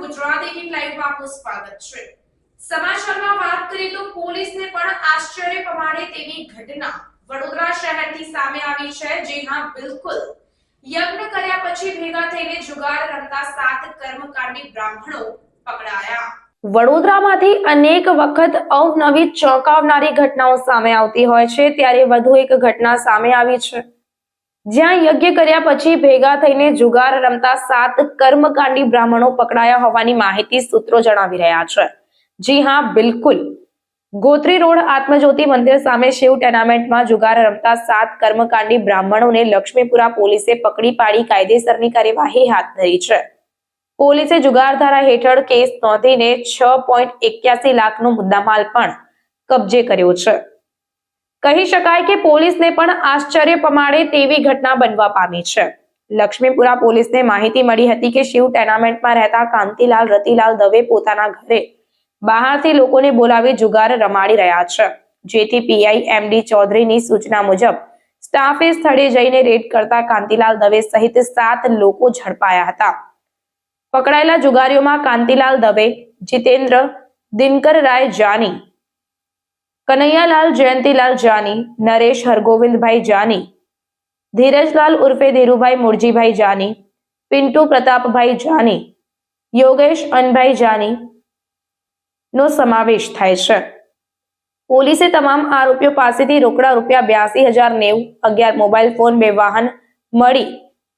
Gujarat eighteen લાઈવમાં આપનું સ્વાગત છે. સમાચારમાં વાત કરીએ તો પોલીસને પણ આશ્ચર્ય પમાડે તેવી ઘટના વડોદરા શહેરથી સામે આવી છે. જે હા, બિલકુલ. યજ્ઞ કર્યા પછી ભેગા થઈને જુગાર રમતા સાત કર્મકાંડી બ્રાહ્મણો પકડાયા. વડોદરામાંથી અનેક વખત અવનવી ચોંકાવનારી ઘટનાઓ સામે આવતી હોય છે. ત્યારે વધુ એક ઘટના સામે આવી છે. જ્યાં યજ્ઞ કર્યા પછી ભેગા થઈને જુગાર રમતા સાત કર્મકાંડી બ્રાહ્મણો પકડાયા હોવાની માહિતી સૂત્રો જણાવી રહ્યા છે. જી હા, બિલકુલ. ગોત્રી રોડ આત્મજ્યોતિ મંદિર સામે શિવ ટેનામેન્ટમાં જુગાર રમતા સાત કર્મકાંડી બ્રાહ્મણોને લક્ષ્મીપુરા પોલીસે પકડી પાડી કાયદેસરની કાર્યવાહી હાથ ધરી છે. પોલીસે જુગારધારા હેઠળ કેસ નોંધીને છ પોઈન્ટ એક્યાસી લાખનો મુદ્દામાલ પણ કબજે કર્યો છે. કહી શકાય કે પોલીસને પણ આશ્ચર્ય પમાડે તેવી ઘટના બનવા પામી છે. લક્ષ્મીપુરા પોલીસને માહિતી મળી હતી કે શિવ ટેનામેન્ટમાં રહેતા કાંતિલાલ, રતિલાલ દવે પોતાના ઘરે બહારથી લોકોને બોલાવી જુગાર રમાડી રહ્યા છે. જેથી પીઆઈ એમડી ચૌધરીની સૂચના મુજબ સ્ટાફે સ્થળે જઈને રેડ કરતા કાંતિલાલ દવે સહિત સાત લોકો ઝડપાયા હતા. પકડાયેલા જુગારીઓમાં કાંતિલાલ દવે, જીતેન્દ્ર, દિનકર રાય જાની કનૈયાલાલ જયંતીલાલ જાની, નરેશ હરગોવિંદભાઈ જાની, ધીરજલાલ ઉર્ફે ધીરુભાઈ મુરજીભાઈ જાની, પિન્ટુ પ્રતાપભાઈ જાની, યોગેશ અનભાઈ જાની નો સમાવેશ થાય છે. પોલીસે તમામ આરોપીઓ પાસેથી રોકડા રૂપિયા બ્યાસી હજાર નેવું અગિયાર મોબાઈલ ફોન, બે વાહન મળી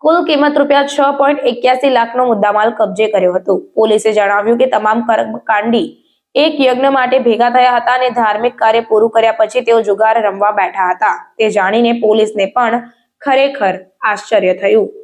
કુલ કિંમત રૂપિયા છ પોઈન્ટ એક્યાસી લાખનો મુદ્દામાલ કબજે કર્યો હતો. પોલીસે જણાવ્યું કે તમામ કર્મકાંડી એક યજ્ઞ માટે ભેગા થયા હતા અને ધાર્મિક કાર્ય પૂરું કર્યા પછી તેઓ જુગાર રમવા બેઠા હતા. તે જાણીને પોલીસને પણ ખરેખર આશ્ચર્ય થયું.